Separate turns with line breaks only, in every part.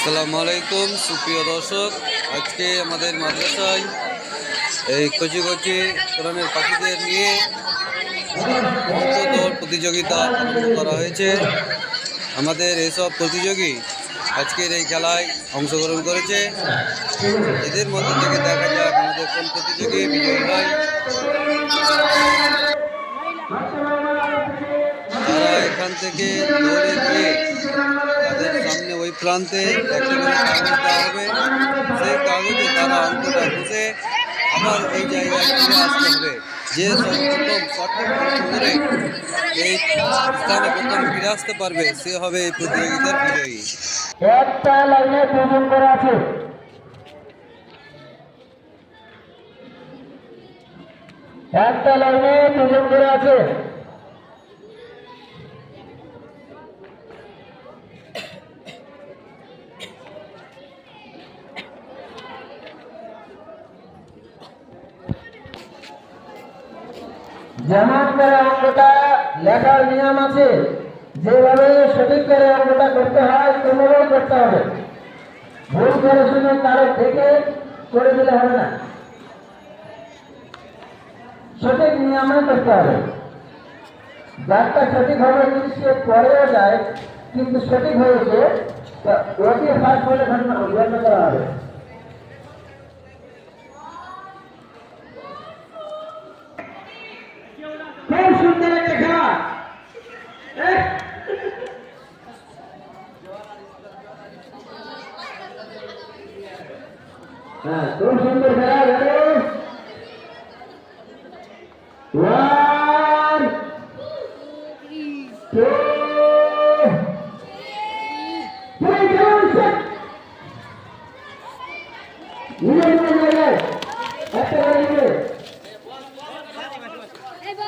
আসসালামু আলাইকুম, সুপ্রিয় দর্শক। আজকে আমাদের মাদ্রাসায় এই কচি কচি কোরআনের পাখিদের নিয়ে দৌড় প্রতিযোগিতা আরম্ভ করা হয়েছে। আমাদের এসব প্রতিযোগী আজকের এই খেলায় অংশগ্রহণ করেছে। এদের মধ্যে থেকে দেখা যাক আমাদের কোন প্রতিযোগী বিজয়ী হয়। তারা এখান থেকে দৌড়ে প্রান্তে একটা করে কাগজ দেওয়া সেই কাগজে তারা অঙ্কটা বুঝে আবার এই জায়গায় ফিরে আসতে হবে। করে এই স্থানে প্রথম ফিরে আসতে পারবে, সে হবে এই প্রতিযোগিতার বিজয়ী।
একটা লাইনে দুজন করে আছে। একটা লাইনে দুজন করে আছে। যেমন করে অঙ্কটা লেখার নিয়ম আছে। যেভাবে সঠিক করে অঙ্কটা করতে হয় সেভাবেই করতে হবে। ভুল করে শুনে কারও থেকে করে দিলে হবে না। সঠিক নিয়মে করতে হবে। যারটা সঠিক হবে যদি সে পরেও যায়, কিন্তু সঠিক হয়েছে ওকে ফার্স্ট হলে ঘটনা করা হবে খুব সুন্দর একটা খেলা এই, হ্যাঁ খুব সুন্দর খেলা ready one two three seven six নিজে নিজে জায়গায় একটা গাড়ি নিয়ে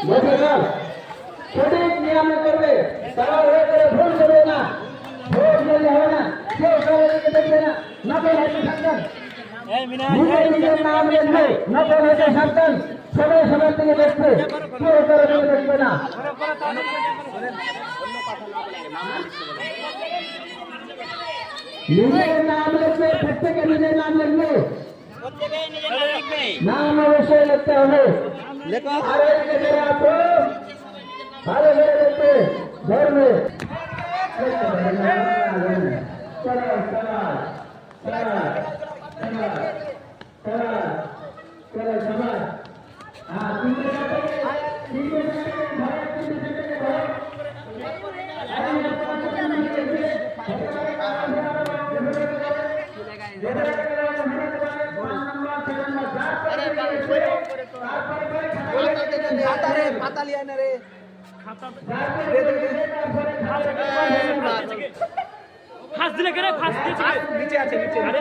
বসে যাও সঠিক নিয়মে করবে তারা হয়ে করে ভুল করবে না ভুল করলে হবে না কেউ কারও দিকে দেখবে না নকল হতে সাবধান নিজের নিজের নাম লিখবে নকল হতে সাবধান সবাই সবার দিকে দেখবে কেউ কারো দিকে দেখবে না নিজের নাম লিখবে প্রত্যেকে নিজের নাম লিখবে নাম অবশ্যই লিখতে হবে আর এদিকে যারা আছো, ভালো করে দেখবে ধরবে চলো, চলো, চলো, হ্যাঁ, ঘরে।
ফাঁস দিলে কেন ফাঁস দিয়েছে
নিচে আছে নিচে
আরে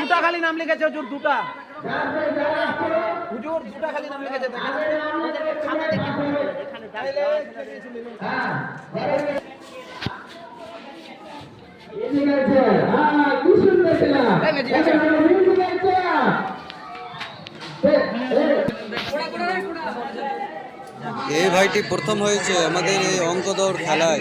দুটা খালি নাম লিখেছে হুজুর দুটা হুজুর দুটা খালি নাম লিখেছে দেখেন
এদিকে
এই ভাইটি প্রথম হয়েছে আমাদের এই অঙ্ক দৌড় খেলায়।